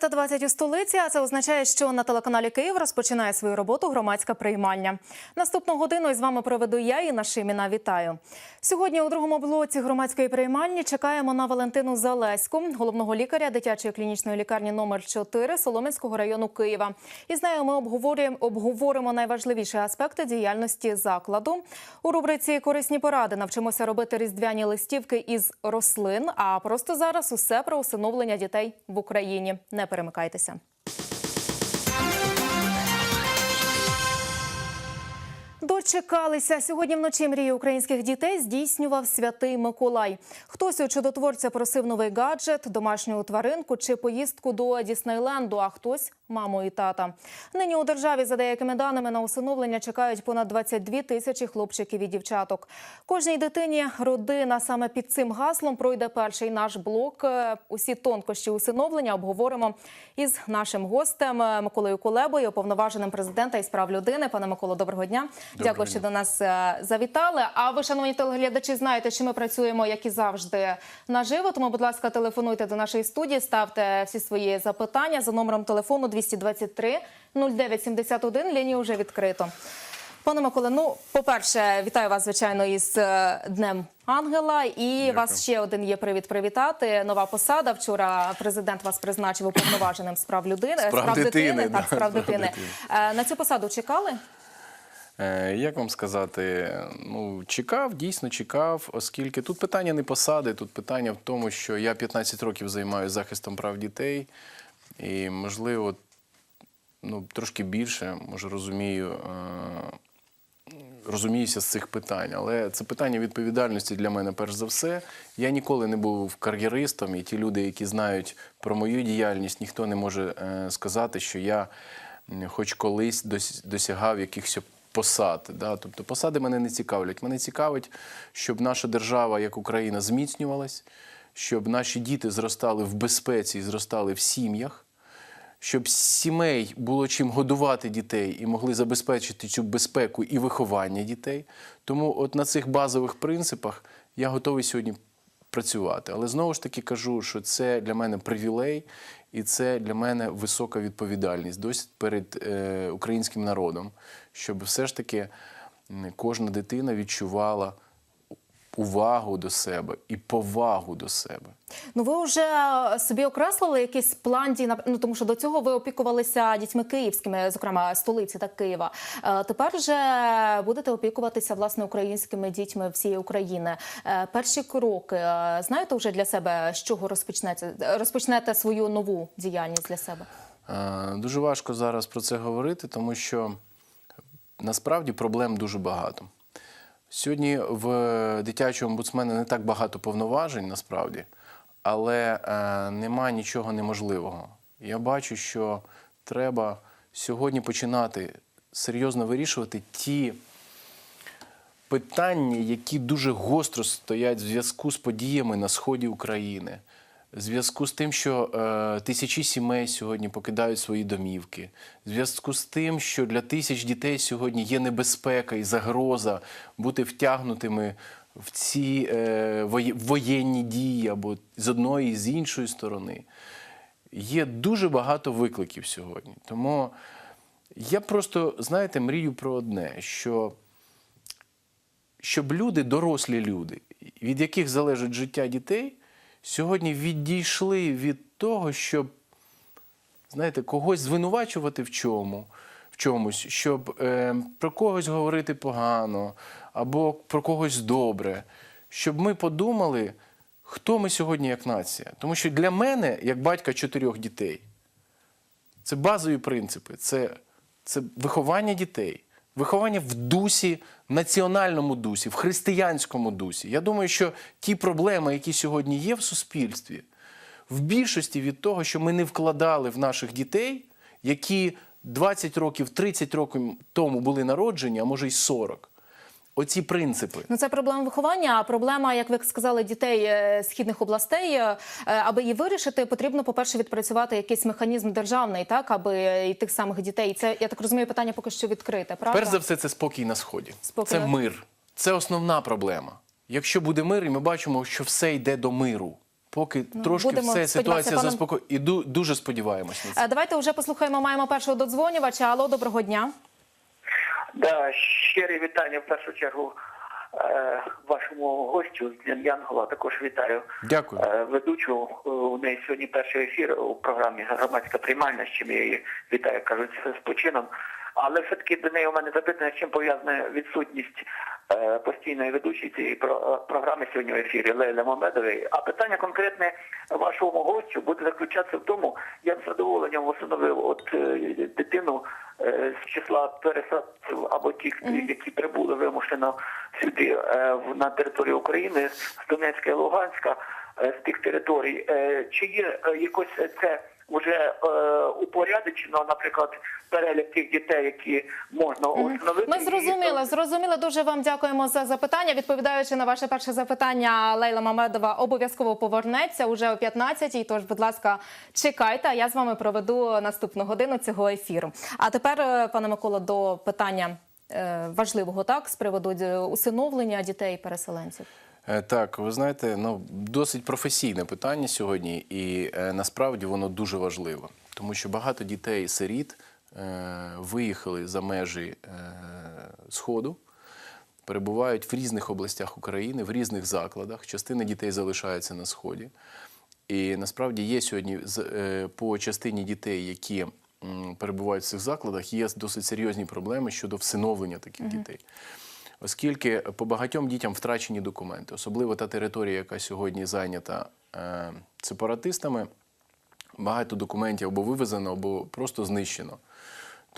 17.20 у столиці, а це означає, що на телеканалі Київ розпочинає свою роботу громадська приймальня. Наступну годину із вами проведу я і Шиміна. Вітаю. Сьогодні у другому блоці громадської приймальні чекаємо на Валентину Залеську, головного лікаря дитячої клінічної лікарні номер 4 Солом'янського району Києва. Із нею ми обговорюємо, обговоримо найважливіші аспекти діяльності закладу. У рубриці Корисні поради навчимося робити різдвяні листівки із рослин. А просто зараз усе про усиновлення дітей в Україні. Не перемикайтеся. Дочекалися сьогодні вночі мрії українських дітей здійснював святий Миколай. Хтось у чудотворця просив новий гаджет, домашню тваринку чи поїздку до Діснейленду, а хтось маму і тата. Нині у державі за деякими даними на усиновлення чекають понад 22 тисячі хлопчиків і дівчаток. Кожній дитині родина саме під цим гаслом пройде перший наш блок. Е, Усі тонкощі усиновлення обговоримо із нашим гостем е, Миколою Кулебою, уповноваженим президента із прав людини. Пане Миколо, доброго дня. Дякую, що до нас е, завітали. А ви, шановні телеглядачі, знаєте, що ми працюємо, як і завжди, наживо. Тому, будь ласка, телефонуйте до нашої студії, ставте всі свої запитання за номером телефону 223 0971. Лінію вже відкрито. Пане Миколе, ну, по-перше, вітаю вас, звичайно, із е, Днем Ангела. І вас ще один є привід привітати. Нова посада. Вчора президент вас призначив уповноваженим з прав людини. З прав дитини, так, да, з прав з прав дитини. дитини. Е, На цю посаду чекали? Е, Як вам сказати, ну чекав, дійсно чекав, оскільки тут питання не посади, тут питання в тому, що я 15 років займаюся захистом прав дітей, і можливо, ну трошки більше, може розумію. е, Розуміюся з цих питань, але це питання відповідальності для мене перш за все. Я ніколи не був кар'єристом, і ті люди, які знають про мою діяльність, ніхто не може е, сказати, що я хоч колись досягав якихось посад. Да? Тобто посади мене не цікавлять. Мене цікавить, щоб наша держава, як Україна, зміцнювалась, щоб наші діти зростали в безпеці і зростали в сім'ях щоб сімей було чим годувати дітей і могли забезпечити цю безпеку і виховання дітей. Тому от на цих базових принципах я готовий сьогодні працювати. Але знову ж таки кажу, що це для мене привілей і це для мене висока відповідальність досить перед е, українським народом, щоб все ж таки кожна дитина відчувала увагу до себе і повагу до себе. Ну, ви вже собі окреслили якийсь план дій, ну, тому що до цього ви опікувалися дітьми київськими, зокрема столиці та Києва. Е, Тепер вже будете опікуватися власне українськими дітьми всієї України. Е, Перші кроки е, знаєте вже для себе, з чого розпочнете розпочнете свою нову діяльність для себе? Дуже важко зараз про це говорити, тому що насправді проблем дуже багато. Сьогодні в дитячого омбудсмена не так багато повноважень, насправді, але е, нема нічого неможливого. Я бачу, що треба сьогодні починати серйозно вирішувати ті питання, які дуже гостро стоять в зв'язку з подіями на сході України, в зв'язку з тим, що е, тисячі сімей сьогодні покидають свої домівки, в зв'язку з тим, що для тисяч дітей сьогодні є небезпека і загроза бути втягнутими в ці е, воєнні дії або з одної і з іншої сторони. Є дуже багато викликів сьогодні. Тому я просто, знаєте, мрію про одне, що щоб люди, дорослі люди, від яких залежить життя дітей, сьогодні відійшли від того, щоб, знаєте, когось звинувачувати в чому, чомусь, щоб е, про когось говорити погано або про когось добре, щоб ми подумали, хто ми сьогодні як нація. Тому що для мене, як батька чотирьох дітей, це базові принципи, це, це виховання дітей, виховання в дусі, національному дусі, в християнському дусі. Я думаю, що ті проблеми, які сьогодні є в суспільстві, в більшості від того, що ми не вкладали в наших дітей, які 20 років, 30 років тому були народжені, а може й 40. Оці принципи. Ну це проблема виховання. А проблема, як ви сказали, дітей е, східних областей. е, Аби її вирішити, потрібно, по-перше, відпрацювати якийсь механізм державний, так аби і тих самих дітей. Це я так розумію, питання поки що відкрите. Правда? Перш за все, це спокій на сході. Спокій Це мир. Це основна проблема. Якщо буде мир, і ми бачимо, що все йде до миру. Поки трошки Ну, будемо все ситуація пане- заспокоїть. І ду- дуже сподіваємось на це. Е, Давайте вже послухаємо. Маємо першого додзвонювача. Алло, доброго дня. Да, щирі вітання в першу чергу е, вашому гостю з Днем Янгола. Також вітаю Дякую. е, ведучу. Е, У неї сьогодні перший ефір у програмі Громадська приймальна, з чим я її вітаю, кажуть, з почином. Але все-таки до неї у мене запитання, з чим пов'язана відсутність е, постійної ведучої цієї е, програми сьогодні в ефірі Лейля Мамедової. А питання конкретне вашому гостю буде заключатися в тому, я з задоволенням восстановив от е, дитину з числа пересадців або тих, які прибули вимушено сюди на територію України з Донецька і Луганська, з тих територій. Чи є якось це вже е, упорядочено, наприклад, перелік тих дітей, які можна установити? Ми зрозуміли, зрозуміли. Дуже вам дякуємо за запитання. Відповідаючи на ваше перше запитання, Лейла Мамедова обов'язково повернеться уже о 15-й, Тож, будь ласка, чекайте. А я з вами проведу наступну годину цього ефіру. А тепер, е, пане Микола, до питання е, важливого так з приводу е, усиновлення дітей-переселенців. Е, Так, ви знаєте, ну досить професійне питання сьогодні, і е, насправді воно дуже важливе, тому що багато дітей сиріт е, виїхали за межі е, сходу, перебувають в різних областях України, в різних закладах. Частина дітей залишається на сході. І насправді є сьогодні е, по частині дітей, які перебувають в цих закладах, є досить серйозні проблеми щодо всиновлення таких дітей. Оскільки по багатьом дітям втрачені документи, особливо та територія, яка сьогодні зайнята е, сепаратистами, багато документів або вивезено, або просто знищено.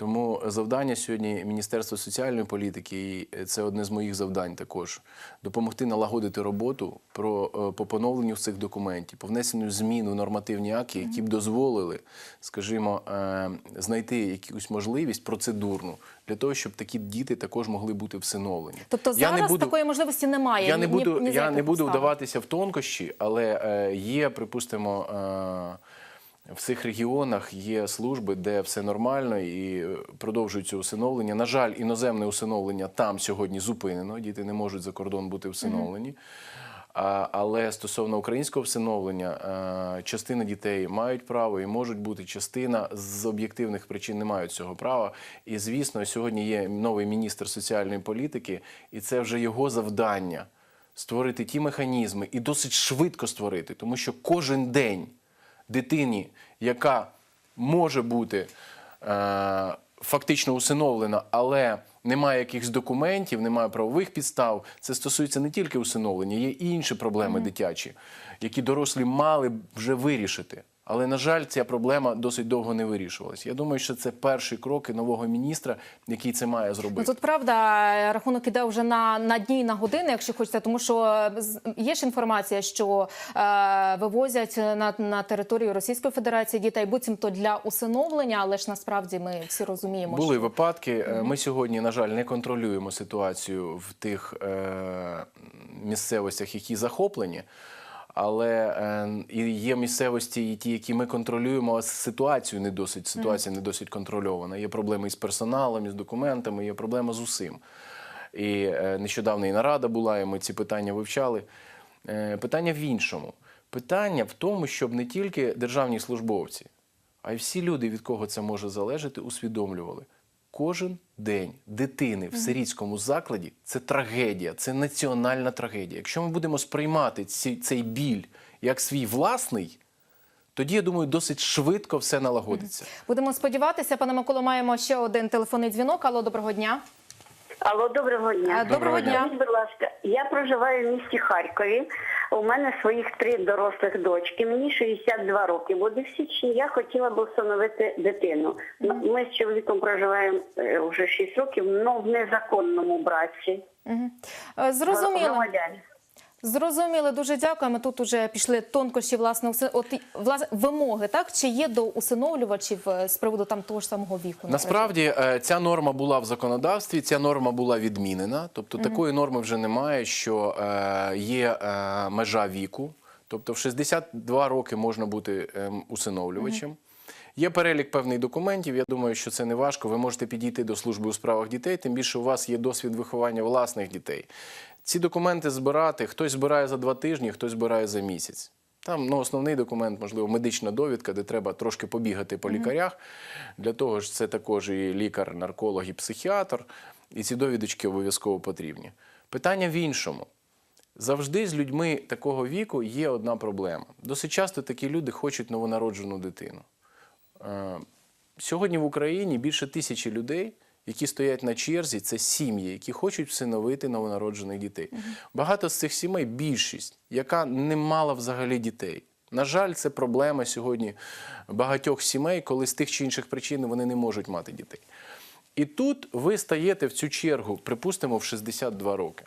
Тому завдання сьогодні Міністерства соціальної політики, і це одне з моїх завдань також, допомогти налагодити роботу про, е, по поновленню цих документів, по внесенню змін у нормативні акти, які б дозволили, скажімо, е, знайти якусь можливість процедурну для того, щоб такі діти також могли бути всиновлені. Тобто Я не зараз буду- такої можливості немає. я не буду, ні за я не буду вдаватися в тонкощі, але е, є, припустимо, в цих регіонах є служби, де все нормально і е, продовжується усиновлення. На жаль, іноземне усиновлення там сьогодні зупинено. Діти не можуть за кордон бути всиновлені. А, але стосовно українського всиновлення, е, частина дітей мають право і можуть бути, частина з об'єктивних причин не мають цього права. І звісно, сьогодні є новий міністр соціальної політики, і це вже його завдання створити ті механізми і досить швидко створити, тому що кожен день дитині, яка може бути е, фактично усиновлена, але немає якихось документів, немає правових підстав. Це стосується не тільки усиновлення, є і інші проблеми дитячі, які дорослі мали б вже вирішити. Але, на жаль, ця проблема досить довго не вирішувалась. Я думаю, що це перші кроки нового міністра, який це має зробити. Ну, тут правда рахунок іде вже на, на дні і на години, якщо хочете, тому що е, є ж інформація, що е, вивозять на, на територію Російської Федерації дітей, буцімто для усиновлення, але ж насправді ми всі розуміємо, Були що випадки. Е, Ми сьогодні, на жаль, не контролюємо ситуацію в тих е, місцевостях, які захоплені. Але е, і є місцевості, і ті, які ми контролюємо, а ситуацію не досить, ситуація не досить контрольована. Є проблеми із персоналом, із документами, є проблема з усім. І е, нещодавно і нарада була, і ми ці питання вивчали. Е, питання в іншому. Питання в тому, щоб не тільки державні службовці, а й всі люди, від кого це може залежати, усвідомлювали. Кожен день дитини в сирійському закладі це трагедія, це національна трагедія. Якщо ми будемо сприймати ці, цей біль як свій власний, тоді я думаю, досить швидко все налагодиться. будемо сподіватися. Пане Миколо, маємо ще один телефонний дзвінок. Алло, доброго дня. Алло, доброго дня. Е, Доброго дня. Скажіть, будь ласка, я проживаю в місті Харкові. У мене своїх три дорослих дочки. Мені 62 роки буде в січні. Я хотіла б встановити дитину. Ми з чоловіком проживаємо е, вже 6 років, але в незаконному браці. Е, Зрозуміло. Зрозуміло, дуже дякуємо. Тут уже пішли тонкощі власне от, власне, вимоги, так чи є до усиновлювачів е, з приводу там того ж самого віку? наприклад? Насправді е, ця норма була в законодавстві, ця норма була відмінена. Тобто такої норми вже немає, що е, є е, межа віку. Тобто в 62 роки можна бути ем, усиновлювачем. Є перелік певних документів. Я думаю, що це не важко. Ви можете підійти до служби у справах дітей, тим більше у вас є досвід виховання власних дітей. Ці документи збирати хтось збирає за два тижні, хтось збирає за місяць. Там ну, основний документ, можливо, медична довідка, де треба трошки побігати по лікарях. Для того ж це також і лікар, нарколог, і психіатр. І ці довідочки обов'язково потрібні. Питання в іншому. Завжди з людьми такого віку є одна проблема. Досить часто такі люди хочуть новонароджену дитину. Е, Сьогодні в Україні більше тисячі людей, які стоять на черзі, це сім'ї, які хочуть всиновити новонароджених дітей. Багато з цих сімей більшість, яка не мала взагалі дітей. На жаль, це проблема сьогодні багатьох сімей, коли з тих чи інших причин вони не можуть мати дітей. І тут ви стаєте в цю чергу, припустимо, в 62 роки.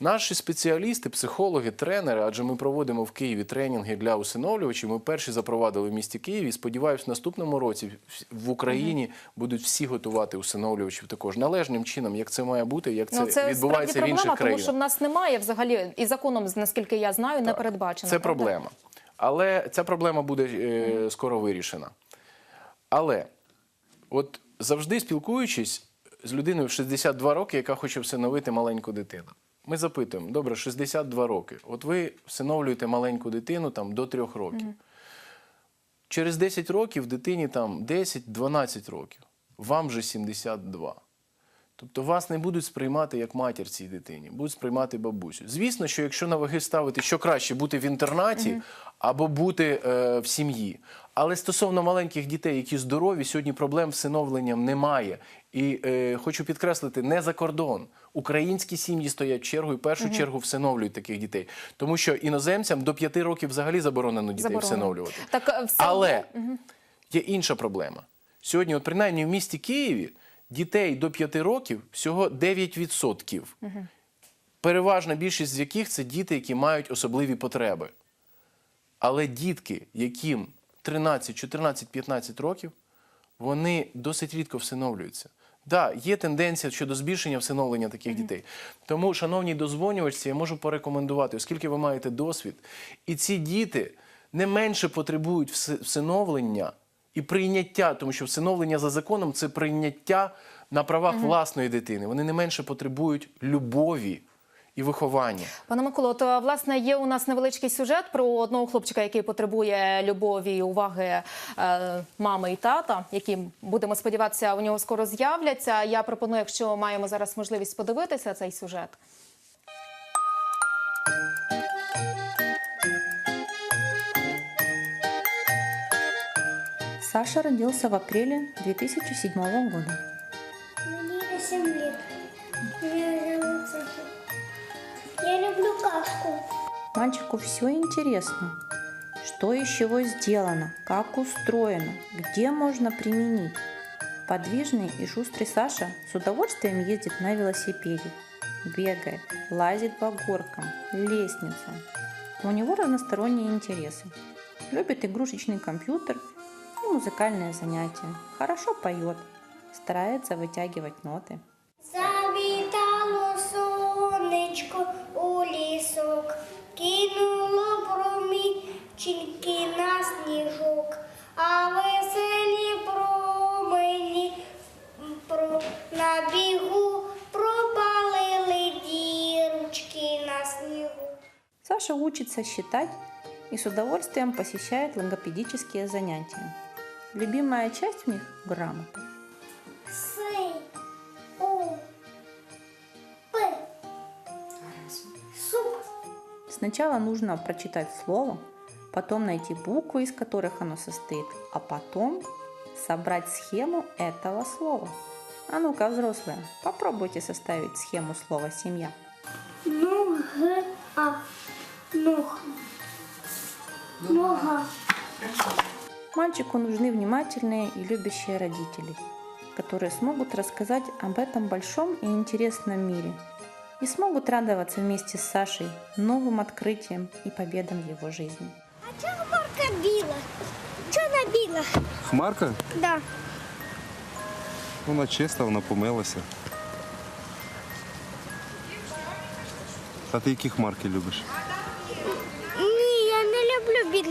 Наші спеціалісти, психологи, тренери, адже ми проводимо в Києві тренінги для усиновлювачів. Ми перші запровадили в місті Києві. Сподіваюсь, в наступному році в Україні будуть всі готувати усиновлювачів також належним чином, як це має бути, як це, ну, це відбувається в інших проблема, тому що в нас немає взагалі і законом, наскільки я знаю, не передбачено. Це правда? проблема. Але ця проблема буде е, скоро вирішена. Але от завжди спілкуючись з людиною в 62 роки, яка хоче всиновити маленьку дитину. Ми запитуємо: добре, 62 роки. От ви всиновлюєте маленьку дитину там до 3 років. Через 10 років дитині там 10-12 років. Вам же 72. Тобто вас не будуть сприймати як матір цій дитині, будуть сприймати бабусю. Звісно, що якщо на ваги ставити, що краще бути в інтернаті або бути е, в сім'ї. Але стосовно маленьких дітей, які здорові, сьогодні проблем з всиновленням немає. І е, хочу підкреслити, не за кордон. Українські сім'ї стоять чергу і в першу чергу всиновлюють таких дітей. Тому що іноземцям до 5 років взагалі заборонено дітей Заборонено. всиновлювати. Так, е, все Але є інша проблема. Сьогодні, от принаймні в місті Києві, дітей до 5 років всього 9%. Переважна більшість з яких це діти, які мають особливі потреби. Але дітки, яким 13, 14, 15 років, вони досить рідко всиновлюються. Так, да, є тенденція щодо збільшення всиновлення таких дітей. Тому, шановні дозвонювачці, я можу порекомендувати, оскільки ви маєте досвід, і ці діти не менше потребують всиновлення і прийняття, тому що всиновлення за законом це прийняття на правах власної дитини. Вони не менше потребують любові і виховання. Пане Миколо, то власне є у нас невеличкий сюжет про одного хлопчика, який потребує любові і уваги е, мами і тата, які будемо сподіватися, у нього скоро з'являться. Я пропоную, якщо маємо зараз можливість подивитися цей сюжет. Саша родился в апреле 2007 года. Мне 7 лет. Меня зовут Саша. Люблю кашку. Мальчику все интересно. Что из чего сделано, как устроено, где можно применить. Подвижный и шустрый Саша с удовольствием ездит на велосипеде, бегает, лазит по горкам, лестницам. У него разносторонние интересы. Любит игрушечный компьютер и музыкальные занятия. Хорошо поет, старается вытягивать ноты. Учится считать и с удовольствием посещает логопедические занятия. Любимая часть в них – грамота. С, У, П. Суп. Сначала нужно прочитать слово, потом найти буквы, из которых оно состоит, а потом собрать схему этого слова. А ну-ка, взрослые, попробуйте составить схему слова «семья». Ну, г, а, ног. Нога. Мальчику нужны внимательные и любящие родители, которые смогут рассказать об этом большом и интересном мире и смогут радоваться вместе с Сашей новым открытиям и победам в его жизни. А чого морка біла? Чого вона біла? Хмарка? Да. Вона чиста, вона помилася. А ти які хмарки любиш?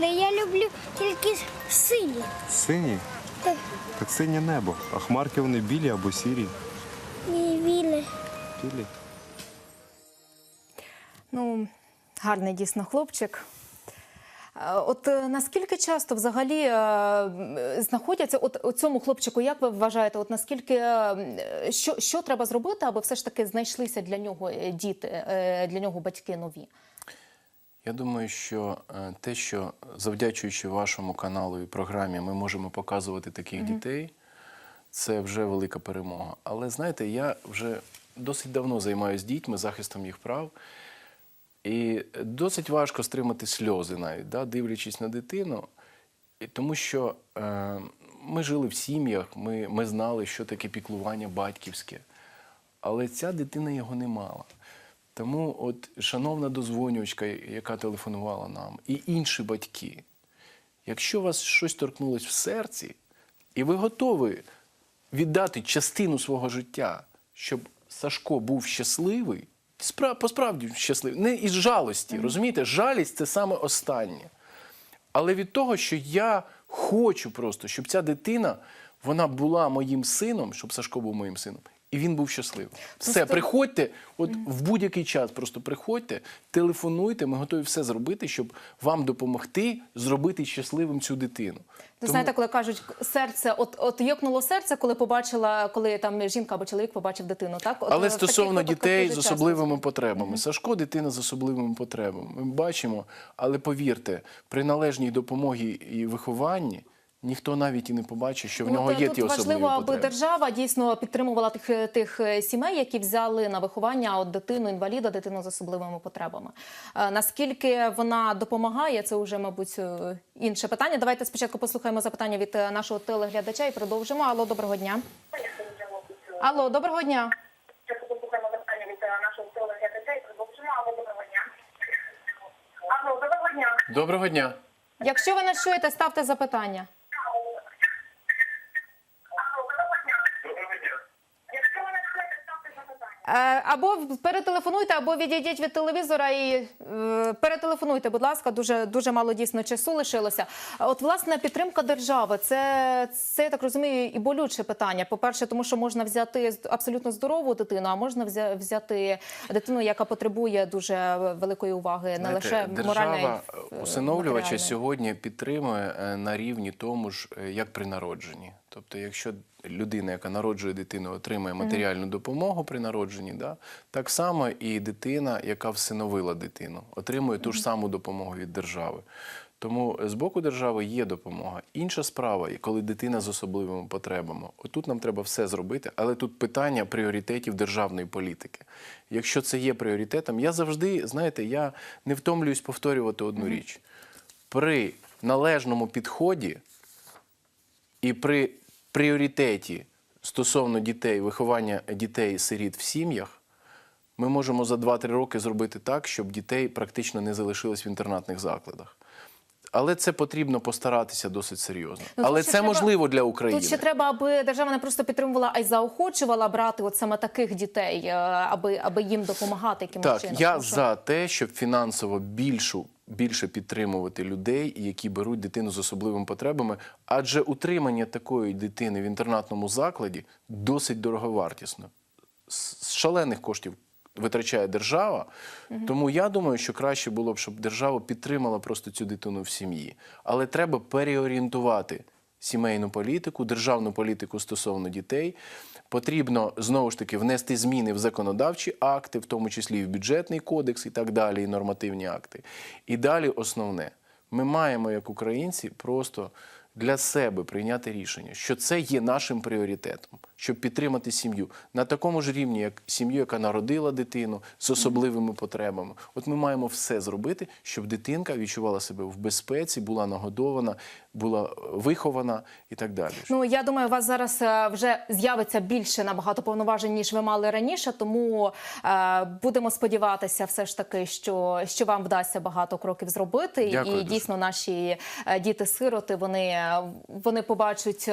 Ні, я люблю тільки сині. Сині? Так. Так синє небо. А хмарки вони білі або сірі. Ні, біле. Білі. Ну, гарний дійсно хлопчик. Е, От е, наскільки часто взагалі е, знаходяться от у цьому хлопчику, як ви вважаєте, от наскільки що, що треба зробити, аби все ж таки знайшлися для нього діти, для нього батьки нові? Я думаю, що е, те, що завдячуючи вашому каналу і програмі, ми можемо показувати таких дітей, це вже велика перемога. Але знаєте, я вже досить давно займаюся дітьми, захистом їх прав. І досить важко стримати сльози навіть, да, дивлячись на дитину. Тому що е, ми жили в сім'ях, ми, ми знали, що таке піклування батьківське. Але ця дитина його не мала. Тому, от, шановна дозвонювачка, яка телефонувала нам, і інші батьки, якщо вас щось торкнулось в серці, і ви готові віддати частину свого життя, щоб Сашко був щасливий, спра- по-справді щасливий, не із жалості, розумієте? Жалість це саме останнє. Але від того, що я хочу просто, щоб ця дитина вона була моїм сином, щоб Сашко був моїм сином, і він був щасливий. Все, Просто- приходьте, от в будь-який час просто приходьте, телефонуйте, ми готові все зробити, щоб вам допомогти зробити щасливим цю дитину. Ви знаєте, коли кажуть серце, от от йокнуло серце, коли побачила, коли там жінка або чоловік побачив дитину, так От, Але е, стосовно дітей з особливими потребами, Сашко дитина з особливими потребами. Ми бачимо, але повірте, при належній допомогі і вихованні ніхто навіть і не побачить, що в нього От, е, є тут ті особливі важливо, аби держава дійсно підтримувала тих, тих е, сімей, які взяли на виховання от дитину інваліда, дитину з особливими потребами. Е, Наскільки вона допомагає, це вже, мабуть, е, інше питання. Давайте спочатку послухаємо запитання від е, нашого телеглядача і продовжимо. Алло, доброго дня. Алло, доброго дня. Зараз послухаємо запитання від нашого телеглядача і продовжимо. Алло, доброго дня. Алло, доброго дня. Доброго дня. Якщо ви нас чуєте, ставте запитання. Алло, доброго дня. Доброго дня. Якщо ви не чуєте, ставте запитання. Е, Або перетелефонуйте, або відійдіть від телевізора і е, перетелефонуйте, будь ласка, дуже дуже мало дійсно часу лишилося. От власне підтримка держави, це, це я так розумію, і болюче питання. По-перше, тому що можна взяти абсолютно здорову дитину, а можна взя- взяти дитину, яка потребує дуже великої уваги, не Знаєте, лише моральної держава е, усиновлювача сьогодні підтримує е, на рівні тому ж, е, як при народженні. Тобто, якщо людина, яка народжує дитину, отримує матеріальну допомогу при народженні, да, так само і дитина, яка всиновила дитину, отримує ту ж саму допомогу від держави. Тому з боку держави є допомога. Інша справа, коли дитина з особливими потребами. Отут нам треба все зробити, але тут питання пріоритетів державної політики. Якщо це є пріоритетом, я завжди, знаєте, я не втомлююсь повторювати одну річ. При належному підході і при пріоритеті стосовно дітей, виховання дітей-сиріт в сім'ях, ми можемо за 2-3 роки зробити так, щоб дітей практично не залишилось в інтернатних закладах. Але це потрібно постаратися досить серйозно. Ну, Але це треба- можливо для України. Тут ще треба, аби держава не просто підтримувала, а й заохочувала брати от саме таких дітей, е, аби, аби їм допомагати якимось Так, чином. я Тому що- за те, щоб фінансово більшу, більше підтримувати людей, які беруть дитину з особливими потребами, адже утримання такої дитини в інтернатному закладі досить дороговартісно. З шалених коштів витрачає держава. Тому я думаю, що краще було б, щоб держава підтримала просто цю дитину в сім'ї. Але треба переорієнтувати сімейну політику, державну політику стосовно дітей. Потрібно знову ж таки внести зміни в законодавчі акти, в тому числі і в бюджетний кодекс і так далі, і нормативні акти. І далі основне, ми маємо, як українці, просто для себе прийняти рішення, що це є нашим пріоритетом, щоб підтримати сім'ю на такому ж рівні, як сім'ю, яка народила дитину з особливими потребами. От ми маємо все зробити, щоб дитинка відчувала себе в безпеці, була нагодована, була е, вихована і так далі. Ну я думаю, у вас зараз е, вже з'явиться більше набагато повноважень, ніж ви мали раніше. Тому е, будемо сподіватися, все ж таки, що, що вам вдасться багато кроків зробити. Дякую і дуже. дійсно наші е, діти-сироти вони, вони побачать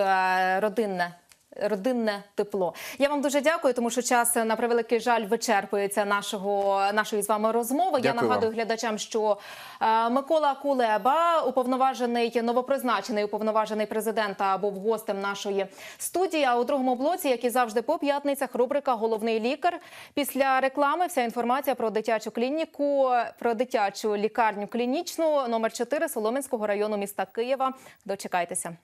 родинне. Родинне тепло. Я вам дуже дякую, тому що час на превеликий жаль вичерпується нашого нашої з вами розмови. Я нагадую вам. глядачам, що е, Микола Кулеба, уповноважений новопризначений уповноважений президента, був гостем нашої студії. А у другому блоці, як і завжди, по п'ятницях, рубрика Головний лікар. Після реклами вся інформація про дитячу клініку, про дитячу лікарню клінічну номер 4 Солом'янського району міста Києва. Дочекайтеся.